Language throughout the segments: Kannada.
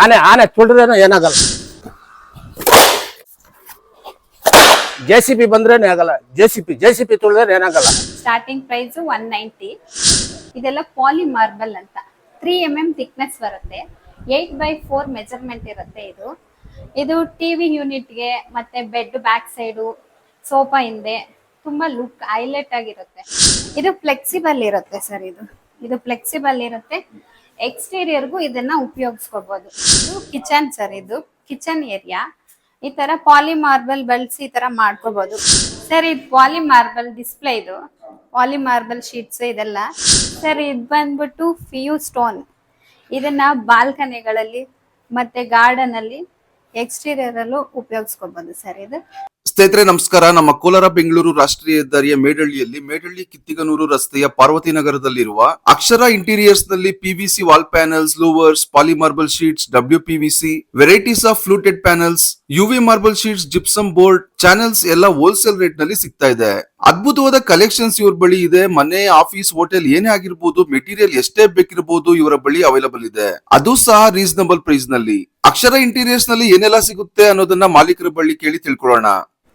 ಆನೆ ಆನೆ ತುಳಿದ್ರೇನು ಏನಾಗಲ್ಲ. ಜೆ ಸಿ ಪಿ ಬಂದ್ರೇನು ಆಗಲ್ಲ. J C P J C P ತುಳಿದ್ರೆ ಏನಾಗಲ್ಲ. ಸ್ಟಾರ್ಟಿಂಗ್ ಪ್ರೈಸ್ ಒನ್ ನೈಂಟಿ ಇದೆಲ್ಲ ಪಾಲಿ ಮಾರ್ಬಲ್ ಅಂತ. ತ್ರೀ ಎಂ ಎಂ ಥಿಕ್ನೆಸ್ ಬರುತ್ತೆ. ಏಟ್ ಬೈ ಫೋರ್ ಮೆಜರ್ಮೆಂಟ್ ಇರುತ್ತೆ ಇದು. ಇದು ಟಿವಿ ಯೂನಿಟ್ಗೆ ಮತ್ತೆ ಬೆಡ್ ಬ್ಯಾಕ್ ಸೈಡು ಸೋಫಾ ಹಿಂದೆ ತುಂಬಾ ಲುಕ್ ಹೈಲೈಟ್ ಆಗಿರುತ್ತೆ. ಇದು ಫ್ಲೆಕ್ಸಿಬಲ್ ಇರುತ್ತೆ ಸರ್ ಇದು. ಇದು ಫ್ಲೆಕ್ಸಿಬಲ್ ಇರುತ್ತೆ. ಎಕ್ಸ್ಟೀರಿಯರ್ಗೂ ಇದನ್ನ ಉಪಯೋಗಿಸ್ಕೋಬಹುದು ಇದು ಕಿಚನ್ ಸರ್ ಇದು ಕಿಚನ್ ಏರಿಯಾ ಈ ತರ ಪಾಲಿ ಮಾರ್ಬಲ್ ಬಳಸಿ ಈ ತರ ಮಾಡ್ಕೋಬಹುದು ಸರ್, ಇದು ಪಾಲಿ ಮಾರ್ಬಲ್ ಡಿಸ್ಪ್ಲೇ ಇದು. ಪಾಲಿ ಮಾರ್ಬಲ್ ಶೀಟ್ಸ್ ಇದೆಲ್ಲ. ಸರ್, ಇದು ಬಂದ್ಬಿಟ್ಟು ಫಿಯು ಸ್ಟೋನ್ ಇದನ್ನ ಬಾಲ್ಕನಿಗಳಲ್ಲಿ ಮತ್ತೆ ಗಾರ್ಡನ್ ಅಲ್ಲಿ ಎಕ್ಸ್ಟೀರಿಯರ್ ಅಲ್ಲೂ ಉಪಯೋಗಿಸ್ಕೋಬಹುದು ಸರ್ ಇದು. ಸ್ನೇಹಿತರೆ, ನಮಸ್ಕಾರ. ನಮ್ಮ ಕೋಲಾರ ಬೆಂಗಳೂರು ರಾಷ್ಟ್ರೀಯ ಹೆದ್ದಾರಿಯ ಮೇಡಳ್ಳಿಯಲ್ಲಿ ಮೇಡಳ್ಳಿ ಕಿತ್ತಿಗನೂರು ರಸ್ತೆಯ ಪಾರ್ವತಿ ನಗರದಲ್ಲಿರುವ Akshara ಇಂಟೀರಿಯರ್ಸ್ನಲ್ಲಿ PVC wall panels louvers poly marble sheets W PVC varieties of fluted panels UV marble sheets gypsum board channels ಎಲ್ಲ ಹೋಲ್ಸೇಲ್ ರೇಟ್ನಲ್ಲಿ ಸಿಗ್ತಾ ಇದೆ. ಅದ್ಭುತವಾದ ಕಲೆಕ್ಷನ್ಸ್ ಇವ್ರ ಬಳಿ ಇದೆ. ಮನೆ ಆಫೀಸ್ ಹೋಟೆಲ್ ಏನೇ ಆಗಿರ್ಬೋದು ಮೆಟೀರಿಯಲ್ ಎಷ್ಟೇ ಬೇಕಿರಬಹುದು ಇವರ ಬಳಿ ಅವೈಲಬಲ್ ಇದೆ. ಅದು ಸಹ ರೀಸನಬಲ್ ಪ್ರೈಸ್ನಲ್ಲಿ. ಅಕ್ಷರ ಇಂಟೀರಿಯರ್ಸ್ನಲ್ಲಿ ಏನೆಲ್ಲ ಸಿಗುತ್ತೆ ಅನ್ನೋದನ್ನ ಮಾಲೀಕರ ಬಳಿ ಕೇಳಿ ತಿಳ್ಕೊಳ್ಳೋಣ.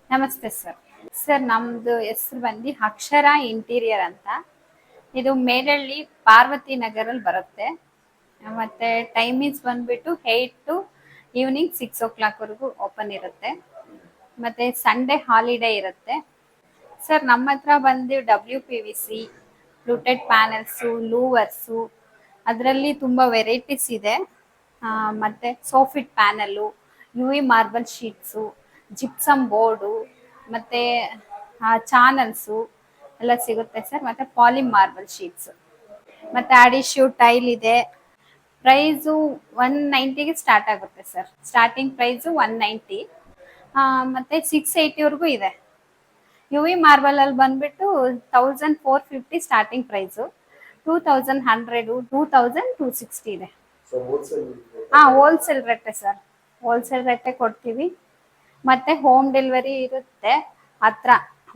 ನಮಸ್ತೆ ಸರ್. ಸರ್, ನಮ್ದು ಹೆಸರು ಬಂದು ಅಕ್ಷರ ಇಂಟೀರಿಯರ್ ಅಂತ. ಇದು ಮೇಡಳ್ಳಿ ಪಾರ್ವತಿ ನಗರಲ್ಲಿ ಬರುತ್ತೆ. ಮತ್ತೆ ಟೈಮಿಂಗ್ಸ್ ಬಂದ್ಬಿಟ್ಟು ಏಯ್ಟ್ ಟು ಈವ್ನಿಂಗ್ ಸಿಕ್ಸ್ ಓ ಕ್ಲಾಕ್ವರೆಗೂ ಓಪನ್ ಇರುತ್ತೆ. ಮತ್ತೆ ಸಂಡೇ ಹಾಲಿಡೇ ಇರುತ್ತೆ. ಸರ್, ನಮ್ಮ ಹತ್ರ ಬಂದು W P V C fluted panels louvers ಅದರಲ್ಲಿ ತುಂಬ ವೆರೈಟೀಸ್ ಇದೆ. ಮತ್ತೆ soffit panel U marble sheets gypsum board ಮತ್ತೆ ಚಾನಲ್ಸು ಎಲ್ಲ ಸಿಗುತ್ತೆ ಸರ್ ಮತ್ತೆ ಪಾಲಿ ಮಾರ್ಬಲ್ ಶೀಟ್ಸ್ ಮತ್ತೆ ಅಡಿಶ್ಯೂ ಟೈಲ್ ಇದೆ. ಪ್ರೈಸು ಒನ್ ನೈಂಟಿಗೆ ಸ್ಟಾರ್ಟ್ ಆಗುತ್ತೆ sir starting price one ninety ಮತ್ತೆ ಸಿಕ್ಸ್ ಏಯ್ಟಿವರೆಗೂ ಇದೆ. ಯು ವಿ ಮಾರ್ಬಲ್ ಅಲ್ಲಿ ಬಂದ್ಬಿಟ್ಟು thousand four fifty starting price two thousand hundred two thousand two sixty ಇದೆ. ಹಾ ಹೋಲ್ಸೇಲ್ ರೇಟೆ ಸರ್ ಹೋಲ್ಸೇಲ್ ರೇಟೆ ಕೊಡ್ತೀವಿ. ಮತ್ತೆ ಹೋಮ್ ಡೆಲಿವರಿ ಇರುತ್ತೆ. ಹತ್ರ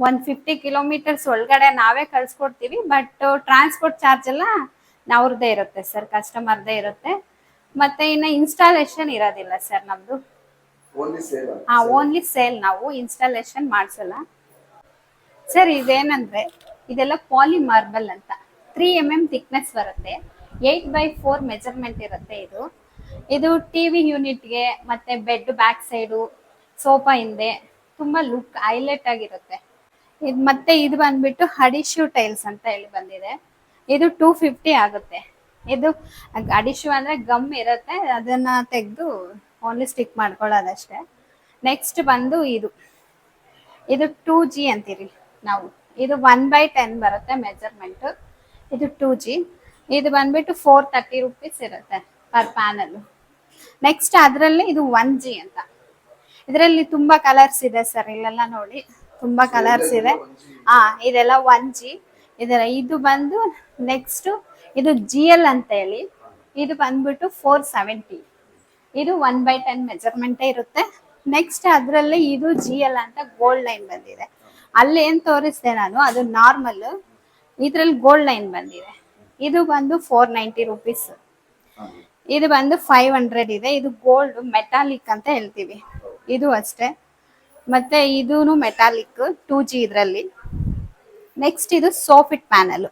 ಒಂದ್ ಫಿಫ್ಟಿ ಕಿಲೋಮೀಟರ್ಸ್ ಒಳಗಡೆ ನಾವೇ ಕಳ್ಸ್ಕೊಡ್ತೀವಿ ಬಟ್ ಟ್ರಾನ್ಸ್ಪೋರ್ಟ್ ಚಾರ್ಜ್ ಎಲ್ಲ ಅವ್ರದ್ದೇ ಇರುತ್ತೆ ಸರ್ ಕಸ್ಟಮರ್ದೇ ಇರುತ್ತೆ. ಮತ್ತೆ ಇನ್ನ ಇನ್ಸ್ಟಾಲೇಷನ್ ಇರೋದಿಲ್ಲ ಸರ್ ನಮ್ದು. ಹಾ ಓನ್ಲಿ ಸೇಲ್ ನಾವು ಇನ್ಸ್ಟಾಲೇಷನ್ ಮಾಡಿಸಲ್ಲ. ಸರ್ ಇದೇನಂದ್ರೆ ಇದೆಲ್ಲ ಪಾಲಿ ಮಾರ್ಬಲ್ ಅಂತ. ತ್ರೀ ಎಂ ಎಂ ಥಿಕ್ನೆಸ್ ಬರುತ್ತೆ. ಏಟ್ ಬೈ ಫೋರ್ ಮೆಜರ್ಮೆಂಟ್ ಇರುತ್ತೆ ಇದು. ಇದು ಟಿವಿ ಯೂನಿಟ್ಗೆ ಮತ್ತೆ ಬೆಡ್ ಬ್ಯಾಕ್ ಸೈಡು ಸೋಫಾ ಹಿಂದೆ ತುಂಬಾ ಲುಕ್ ಹೈಲೈಟ್ ಆಗಿರುತ್ತೆ. ಇದು ಮತ್ತೆ ಇದು ಬಂದ್ಬಿಟ್ಟು ಅಡಿಶ್ಯೂ ಟೈಲ್ಸ್ ಅಂತ ಹೇಳಿ ಬಂದಿದೆ. ಇದು ಟೂ ಫಿಫ್ಟಿ ಆಗುತ್ತೆ. ಇದು ಅಡಿಶು ಅಂದ್ರೆ ಗಮ್ ಇರುತ್ತೆ. ಅದನ್ನ ತೆಗೆದು ಓನ್ಲಿ ಸ್ಟಿಕ್ ಮಾಡ್ಕೊಳ್ಳೋದಷ್ಟೇ. ನೆಕ್ಸ್ಟ್ ಬಂದು ಇದು. ಇದು ಟೂ ಜಿ ಅಂತೀರಿ ನಾವು. ಇದು ಒನ್ ಬೈ ಟೆನ್ ಬರುತ್ತೆ ಮೆಜರ್ಮೆಂಟ್. ಇದು ಟೂ ಜಿ. ಇದು ಬಂದ್ಬಿಟ್ಟು ಫೋರ್ ತರ್ಟಿ ರುಪೀಸ್ ಇರುತ್ತೆ ಪರ್ ಪ್ಯಾನಲ್ ನೆಕ್ಸ್ಟ್ ಅದರಲ್ಲಿ ಇದು ಒನ್ ಜಿ ಅಂತ. ಇದರಲ್ಲಿ ತುಂಬಾ ಕಲರ್ಸ್ ಇದೆ ಸರ್ ಇಲ್ಲೆಲ್ಲ ನೋಡಿ. ತುಂಬಾ ಕಲರ್ಸ್ ಇದೆ. ಹಾ ಇದೆಲ್ಲ ಒನ್ ಜಿ ಇದರ ಇದು ಬಂದು ನೆಕ್ಸ್ಟ್ ಇದು ಜಿ ಎಲ್ ಅಂತ ಹೇಳಿ. ಇದು ಬಂದ್ಬಿಟ್ಟು ಫೋರ್ ಸೆವೆಂಟಿ ಇದು ಒನ್ ಬೈ ಟೆನ್ ಮೆಜರ್ಮೆಂಟೇ ಇರುತ್ತೆ. ನೆಕ್ಸ್ಟ್ ಅದರಲ್ಲಿ ಇದು ಜಿ ಎಲ್ ಅಂತ ಗೋಲ್ಡ್ ಲೈನ್ ಬಂದಿದೆ. ಅಲ್ಲಿ ಏನ್ ತೋರಿಸ್ದೆ ನಾನು ಅದು ನಾರ್ಮಲ್ ಇದ್ರಲ್ಲಿ ಗೋಲ್ಡ್ ಲೈನ್ ಬಂದಿದೆ. ಇದು ಬಂದು ಫೋರ್ ನೈಂಟಿ ರುಪೀಸ್ ಇದು ಬಂದು ಫೈವ್ ಹಂಡ್ರೆಡ್ ಇದೆ. ಇದು ಗೋಲ್ಡ್ ಮೆಟಾಲಿಕ್ ಅಂತ ಹೇಳ್ತೀವಿ. ಇದು ಅಷ್ಟೇ. ಮತ್ತೆ ಇದೂನು ಮೆಟಾಲಿಕ್ ಟೂ ಜಿ ಇದರಲ್ಲಿ. ನೆಕ್ಸ್ಟ್ ಇದು ಸೋಫಿಟ್ ಪ್ಯಾನಲ್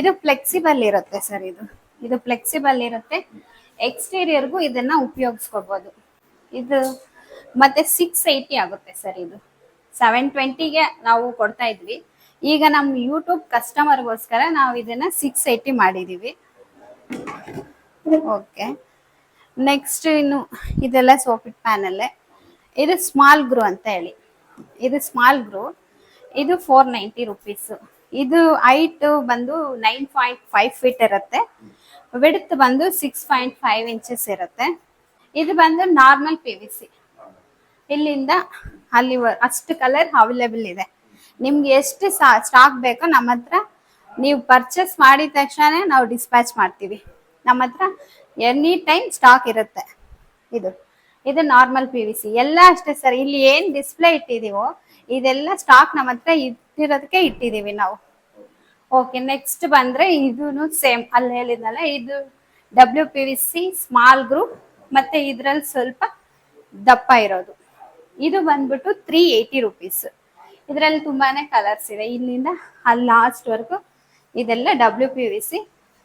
ಇದು ಫ್ಲೆಕ್ಸಿಬಲ್ ಇರುತ್ತೆ ಸರ್ ಇದು. ಇದು ಫ್ಲೆಕ್ಸಿಬಲ್ ಇರುತ್ತೆ. ಎಕ್ಸ್ಟೀರಿಯರ್ಗೂ ಇದನ್ನ ಉಪಯೋಗಿಸ್ಕೋಬಹುದು ಇದು ಮತ್ತೆ ಸಿಕ್ಸ್ ಏಯ್ಟಿ ಆಗುತ್ತೆ ಸರ್ ಇದು. ಸೆವೆನ್ ಟ್ವೆಂಟಿಗೆ ನಾವು ಕೊಡ್ತಾ ಇದ್ವಿ. ಈಗ ನಮ್ಮ ಯೂಟ್ಯೂಬ್ ಕಸ್ಟಮರ್ಗೋಸ್ಕರ ನಾವು ಇದನ್ನ ಸಿಕ್ಸ್ ಏಯ್ಟಿ ಮಾಡಿದೀವಿ. ಓಕೆ ನೆಕ್ಸ್ಟ್ ಇನ್ನು ಇದೆಲ್ಲ ಸೋಫಿಟ್ ಪ್ಯಾನಲ್ಲೇ ಇದು ಸ್ಮಾಲ್ ಗ್ರೂ ಅಂತ ಹೇಳಿ. ಇದು ಸ್ಮಾಲ್ ಗ್ರೂ ಇದು ಫೋರ್ ನೈಂಟಿ ರುಪೀಸ್ ಇದು ಹೈಟ್ ಬಂದು ನೈನ್ ಪಾಯಿಂಟ್ ಫೈವ್ ಫೀಟ್ ಇರುತ್ತೆ. ವಿಡ್ತ್ ಬಂದು ಸಿಕ್ಸ್ ಪಾಯಿಂಟ್ ಫೈವ್ ಇಂಚಸ್ ಇರುತ್ತೆ. ಇದು ಬಂದು ನಾರ್ಮಲ್ ಪಿ ವಿ ಸಿ ಇಲ್ಲಿಂದ ಅಲ್ಲಿ ಅಷ್ಟು ಕಲರ್ ಅವೈಲೇಬಲ್ ಇದೆ. ನಿಮ್ಗೆ ಎಷ್ಟು ಸ್ಟಾಕ್ ಬೇಕೋ ನಮ್ಮ ಹತ್ರ ನೀವು ಪರ್ಚೇಸ್ ಮಾಡಿದ ತಕ್ಷಣ ನಾವು ಡಿಸ್ಪ್ಯಾಚ್ ಮಾಡ್ತೀವಿ. ನಮ್ಮ ಹತ್ರ ಎನಿ ಟೈಮ್ ಸ್ಟಾಕ್ ಇರುತ್ತೆ. ಇದು. ಇದು ನಾರ್ಮಲ್ ಪಿ ವಿ ಸಿ ಎಲ್ಲ ಅಷ್ಟೇ ಸರ್ ಇಲ್ಲಿ ಏನ್ ಡಿಸ್ಪ್ಲೇ ಇಟ್ಟಿದೀವೋ, ಇದೆಲ್ಲ ಸ್ಟಾಕ್ ನಮ್ಮ ಹತ್ರ ಇಟ್ಟಿರೋದಕ್ಕೆ ಇಟ್ಟಿದೀವಿ ನಾವು. ಓಕೆ ನೆಕ್ಸ್ಟ್ ಬಂದ್ರೆ ಇದೂ ಸೇಮ್ ಅಲ್ಲಿ ಹೇಳಿದ್ನಲ್ಲ, ಇದು W P V C small group ಮತ್ತೆ ಇದ್ರಲ್ಲಿ ಸ್ವಲ್ಪ ದಪ್ಪ ಇರೋದು. ಇದು ಬಂದ್ಬಿಟ್ಟು ತ್ರೀ ಏಯ್ಟಿ ರುಪೀಸ್ ಇದರಲ್ಲಿ ತುಂಬಾನೇ ಕಲರ್ಸ್ ಇದೆ. ಇಲ್ಲಿಂದ ಅಲ್ಲಿ ಲಾಸ್ಟ್ ವರ್ಗು ಇದೆಲ್ಲ ಡಬ್ಲ್ಯೂ ಪಿ ವಿ ಸಿ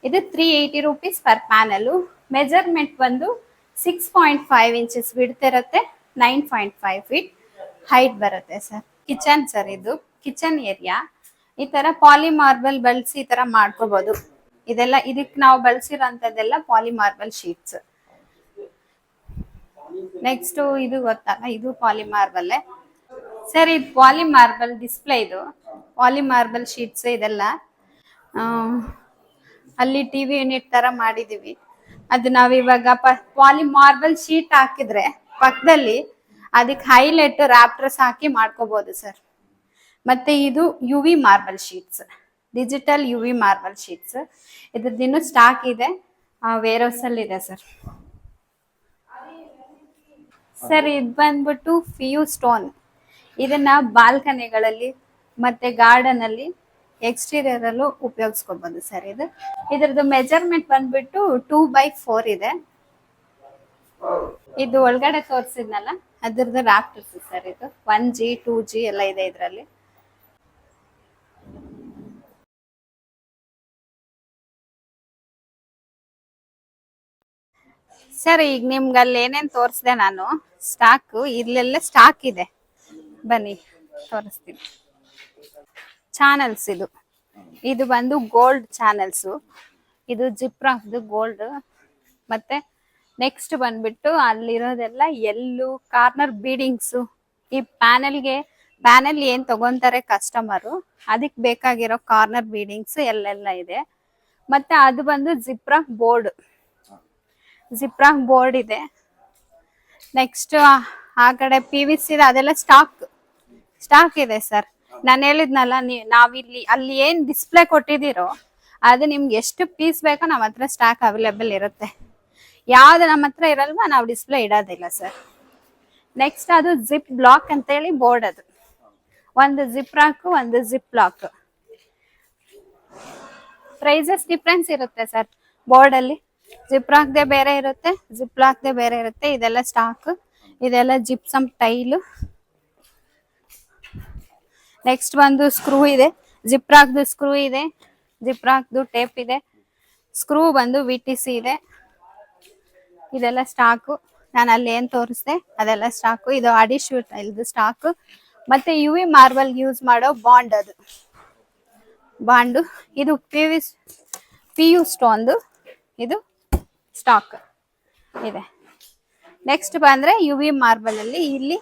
ಇದು three eighty rupees per panel measurement ಬಂದು six point five inches ಬಿಡ್ತಿರತ್ತೆ nine point five feet height ಬರುತ್ತೆ ಸರ್ ಕಿಚನ್ ಸರ್ ಇದು ಕಿಚನ್ ಏರಿಯಾ ಈ ತರ ಪಾಲಿ ಮಾರ್ಬಲ್ ಬಳಸಿ ಈ ತರ ಮಾಡ್ಕೋಬಹುದು ಇದೆಲ್ಲ ಇದಕ್ಕೆ ನಾವು ಬಳಸಿರೋಂಥದ್ದೆಲ್ಲ ಪಾಲಿ ಮಾರ್ಬಲ್ ಶೀಟ್ಸ್ ನೆಕ್ಸ್ಟ್ ಇದು ಗೊತ್ತಲ್ಲ, ಇದು ಪಾಲಿ ಮಾರ್ಬಲ್ ಸರ್ ಇದು ಪಾಲಿ ಮಾರ್ಬಲ್ ಡಿಸ್ಪ್ಲೇ ಇದು ಪಾಲಿ ಮಾರ್ಬಲ್ ಶೀಟ್ಸ್ ಇದೆಲ್ಲ ಅಲ್ಲಿ ಟಿವಿ ಯೂನಿಟ್ ತರ ಮಾಡಿದೀವಿ. ಅದು ನಾವ್ ಇವಾಗ ಪಾಲಿ ಮಾರ್ಬಲ್ ಶೀಟ್ ಹಾಕಿದ್ರೆ ಪಕ್ಕದಲ್ಲಿ ಅದಕ್ಕೆ ಹೈಲೈಟ್ ರ್ಯಾಪ್ಟರ್ಸ್ ಹಾಕಿ ಮಾಡ್ಕೋಬಹುದು ಸರ್ ಮತ್ತೆ ಇದು U V marble sheets digital U V marble sheets ಇದ್ರದ್ದು ಸ್ಟಾಕ್ ಇದೆ. ವೇರ್ ಅಲ್ಲಿ ಇದೆ ಸರ್ ಸರ್ ಇದು ಬಂದ್ಬಿಟ್ಟು ಫಿಯು ಸ್ಟೋನ್ ಇದನ್ನ ಬಾಲ್ಕನಿಗಳಲ್ಲಿ ಮತ್ತೆ ಗಾರ್ಡನ್ ಅಲ್ಲಿ ಎಕ್ಸ್ಟೀರಿಯರ್ ಅಲ್ಲೂ ಉಪಯೋಗಿಸ್ಕೊಬಹುದು ಸರ್ ಇದು. ಇದ್ರದ್ದು ಮೆಜರ್ಮೆಂಟ್ ಬಂದ್ಬಿಟ್ಟು ಟೂ ಬೈ ಫೋರ್ ಇದೆ. ಇದು ಒಳಗಡೆ ತೋರಿಸಿದ್ನಲ್ಲ, ಅದ್ರದ್ದು ರಾಫ್ಟರ್ಸ್ ಸರ್ ಇದು. ಒನ್ ಜಿ ಟೂ ಜಿ ಎಲ್ಲ ಇದೆ ಇದರಲ್ಲಿ. ಸರ್, ಈಗ ನಿಮ್ಗೆ ಅಲ್ಲಿ ಏನೇನ್ ತೋರಿಸ್ದೆ ನಾನು? ಸ್ಟಾಕ್ ಇಲ್ಲೆಲ್ಲ ಸ್ಟಾಕ್ ಇದೆ. ಬನ್ನಿ, ತೋರಿಸ್ತೀನಿ. ಚಾನಲ್ಸ್ ಇದು. ಇದು ಬಂದು ಗೋಲ್ಡ್ ಚಾನಲ್ಸ್ ಇದು ಜಿಪ್ರಾಫ್ದು ಗೋಲ್ಡ್ ಮತ್ತೆ ನೆಕ್ಸ್ಟ್ ಬಂದ್ಬಿಟ್ಟು ಅಲ್ಲಿರೋದೆಲ್ಲ ಎಲ್ಲು ಕಾರ್ನರ್ ಬೀಡಿಂಗ್ಸ್ ಈ ಪ್ಯಾನೆಲ್ಗೆ ಪ್ಯಾನೆಲ್ ಏನ್ ತಗೊಂತಾರೆ ಕಸ್ಟಮರು ಅದಕ್ಕೆ ಬೇಕಾಗಿರೋ ಕಾರ್ನರ್ ಬೀಡಿಂಗ್ಸ್ ಎಲ್ಲೆಲ್ಲ ಇದೆ. ಮತ್ತೆ ಅದು ಬಂದು ಜಿಪ್ರಾಫ್ ಬೋರ್ಡ್ ಜಿಪ್ರಾಫ್ ಬೋರ್ಡ್ ಇದೆ. ನೆಕ್ಸ್ಟ್ ಆ ಕಡೆ ಪಿ ವಿ ಸಿ ಅದೆಲ್ಲ ಸ್ಟಾಕ್ ಸ್ಟಾಕ್ ಇದೆ ಸರ್ ನಾನು ಹೇಳಿದ್ನಲ್ಲ ನಾವಿಲ್ಲಿ, ಅಲ್ಲಿ ಏನ್ ಡಿಸ್ಪ್ಲೇ ಕೊಟ್ಟಿದ್ದೀರೋ, ಅದು ನಿಮ್ಗೆ ಎಷ್ಟು ಪೀಸ್ ಬೇಕೋ ನಮ್ಮ ಹತ್ರ ಸ್ಟಾಕ್ ಅವೈಲೇಬಲ್ ಇರುತ್ತೆ. ಯಾವ್ದು ನಮ್ಮ ಹತ್ರ ಇರಲ್ವಾ ನಾವು ಡಿಸ್ಪ್ಲೇ ಇಡೋದಿಲ್ಲ ಸರ್ ನೆಕ್ಸ್ಟ್ ಅದು ಜಿಪ್ ಬ್ಲಾಕ್ ಅಂತೇಳಿ ಬೋರ್ಡ್ ಅದು. ಒಂದು ಜಿಪ್ ರಾಕ್ ಒಂದು ಜಿಪ್ ಬ್ಲಾಕ್ ಪ್ರೈಸಸ್ ಡಿಫ್ರೆನ್ಸ್ ಇರುತ್ತೆ ಸರ್ ಬೋರ್ಡ್ ಅಲ್ಲಿ ಜಿಪ್ ರಾಕ್ದೆ ಬೇರೆ ಇರುತ್ತೆ ಜಿಪ್ ಹಾಕ್ದೆ ಬೇರೆ ಇರುತ್ತೆ, ಇದೆಲ್ಲ ಸ್ಟಾಕ್ ಇದೆಲ್ಲ ಜಿಪ್ಸಮ್ ಟೈಲು ನೆಕ್ಸ್ಟ್ ಬಂದು ಸ್ಕ್ರೂ ಇದೆ. ಜಿಪ್ ಹಾಕ್ದು ಸ್ಕ್ರೂ ಇದೆ. ಜಿಪ್ ಹಾಕ್ದು ಟೇಪ್ ಇದೆ. ಸ್ಕ್ರೂ ಬಂದು ವಿ ಟಿ ಸಿ ಇದೆ. ಇದೆಲ್ಲ ಸ್ಟಾಕು ನಾನು ಅಲ್ಲಿ ಏನು ತೋರಿಸ್ದೆ? ಅದೆಲ್ಲ ಸ್ಟಾಕು ಇದು ಅಡಿಶ್ಯೂ ಇದು ಸ್ಟಾಕು ಮತ್ತೆ ಯು ವಿ ಮಾರ್ಬಲ್ ಯೂಸ್ ಮಾಡೋ ಬಾಂಡ್ ಅದು. ಬಾಂಡು ಇದು ಪಿ ವಿ ಪಿ ಯು ಸ್ಟೋನ್ದು ಇದು ಸ್ಟಾಕ್ ಇದೆ. ನೆಕ್ಸ್ಟ್ ಬಂದ್ರೆ ಯು ವಿ ಮಾರ್ಬಲ್ ಅಲ್ಲಿ ಇಲ್ಲಿ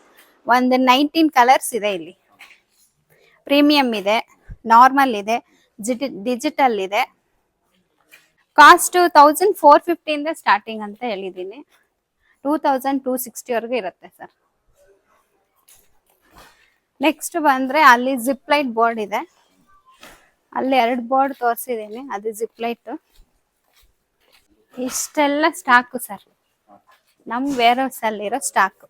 ಒಂದು ನೈನ್ಟೀನ್ ಕಲರ್ಸ್ ಇದೆ ಇಲ್ಲಿ. ಪ್ರೀಮಿಯಂ ಇದೆ ನಾರ್ಮಲ್ ಇದೆ ಡಿಜಿಟಲ್ ಇದೆ. ಕಾಸ್ಟ್ ತೌಸಂಡ್ ಫೋರ್ ಫಿಫ್ಟಿಯಿಂದ ಸ್ಟಾರ್ಟಿಂಗ್ ಅಂತ ಹೇಳಿದ್ದೀನಿ. ಟೂ ತೌಸಂಡ್ ಟೂ ಸಿಕ್ಸ್ಟಿವರೆಗೂ ಇರುತ್ತೆ ಸರ್. ನೆಕ್ಸ್ಟ್ ಬಂದ್ರೆ ಅಲ್ಲಿ ಜಿಪ್ ಲೈಟ್ ಬೋರ್ಡ್ ಇದೆ. ಅಲ್ಲಿ ಎರಡು ಬೋರ್ಡ್ ತೋರಿಸಿದ್ದೀನಿ, ಅದು ಜಿಪ್ ಲೈಟ್ ಇಷ್ಟೆಲ್ಲ ಸ್ಟಾಕು ಸರ್. ನಮ್ಮ ವೇರ್ ಅಲ್ಲಿರೋ ಸ್ಟಾಕು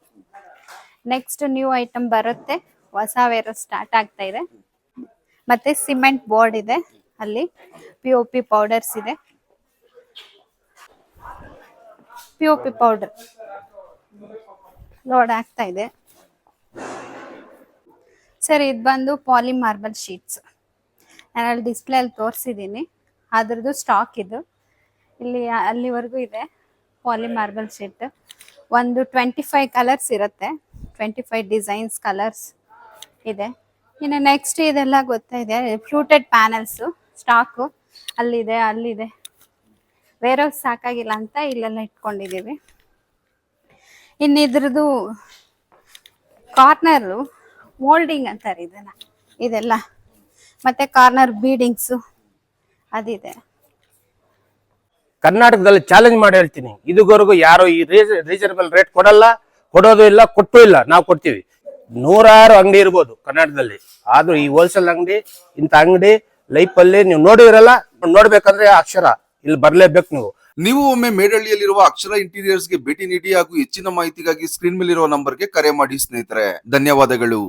ನೆಕ್ಸ್ಟ್ ನ್ಯೂ ಐಟಮ್ ಬರುತ್ತೆ. ಹೊಸ ವೇರ್ ಸ್ಟಾರ್ಟ್ ಆಗ್ತಾ ಇದೆ. ಮತ್ತೆ ಸಿಮೆಂಟ್ ಬೋರ್ಡ್ ಇದೆ. ಅಲ್ಲಿ ಪಿ ಒ ಪಿ ಪೌಡರ್ಸ್ ಇದೆ. P O P powder load ಆಗ್ತಾ ಇದೆ. ಸರ್ ಇದು ಬಂದು ಪಾಲಿ ಮಾರ್ಬಲ್ ಶೀಟ್ಸ್ ನಾನು ಅಲ್ಲಿ ಡಿಸ್ಪ್ಲೇ ಅಲ್ಲಿ ತೋರಿಸಿದ್ದೀನಿ ಅದ್ರದ್ದು ಸ್ಟಾಕ್ ಇದು. ಇಲ್ಲಿ, ಅಲ್ಲಿವರೆಗೂ ಇದೆ ಪಾಲಿ ಮಾರ್ಬಲ್ ಶೀಟ್ ಒಂದು ಟ್ವೆಂಟಿ ಫೈವ್ ಕಲರ್ಸ್ ಇರುತ್ತೆ. ಟ್ವೆಂಟಿ ಫೈವ್ ಡಿಸೈನ್ಸ್ ಕಲರ್ಸ್ ಇದೆ. ಇನ್ನು ನೆಕ್ಸ್ಟ್ ಇದೆಲ್ಲ ಗೊತ್ತಾಯಿದೆ ಫ್ಲೂಟೆಡ್ ಪ್ಯಾನಲ್ಸು ಸ್ಟಾಕು ಅಲ್ಲಿದೆ ಅಲ್ಲಿದೆ. ಬೇರೆ ಸಾಕಾಗಿಲ್ಲ ಅಂತ ಇಲ್ಲೆಲ್ಲ ಇಟ್ಕೊಂಡಿದ್ದೀವಿ. ಇನ್ನು ಇದ್ರದ್ದು ಕಾರ್ನರು ಮೋಲ್ಡಿಂಗ್ ಅಂತಾರೆ ಇದನ್ನ ಇದೆಲ್ಲ. ಮತ್ತೆ ಕಾರ್ನರ್ ಬೀಡಿಂಗ್ಸು ಅದಿದೆ. ಕರ್ನಾಟಕದಲ್ಲಿ ಚಾಲೆಂಜ್ ಮಾಡಿ ಹೇಳ್ತೀನಿ. ಇದುವರೆಗೂ ಯಾರು ಈ ರೀಸನಬಲ್ ರೇಟ್ ಕೊಡಲ್ಲ, ಕೊಡೋದು ಇಲ್ಲ, ಕೊಟ್ಟು ಇಲ್ಲ. ನಾವು ಕೊಡ್ತೀವಿ. ನೂರಾರು ಅಂಗಡಿ ಇರ್ಬೋದು ಕರ್ನಾಟಕದಲ್ಲಿ. ಆದ್ರೂ ಈ ಹೋಲ್ಸೇಲ್ ಅಂಗಡಿ, ಇಂಥ ಅಂಗಡಿ ಲೈಫ್ ಅಲ್ಲಿ ನೀವು ನೋಡಿರಲ್ಲ ನೋಡ್ಬೇಕಂದ್ರೆ ಅಕ್ಷರ, ಇಲ್ಲಿ ಬರ್ಲೇಬೇಕು ನೀವು. ನೀವು ಒಮ್ಮೆ ಮೇಡಳ್ಳಿಯಲ್ಲಿರುವ ಅಕ್ಷರ ಇಂಟೀರಿಯರ್ಸ್ಗೆ ಭೇಟಿ ನೀಡಿ ಹಾಗೂ ಹೆಚ್ಚಿನ ಮಾಹಿತಿಗಾಗಿ ಸ್ಕ್ರೀನ್ ಮೇಲಿರುವ ನಂಬರ್ಗೆ ಕರೆ ಮಾಡಿ ಸ್ನೇಹಿತರೆ. ಧನ್ಯವಾದಗಳು.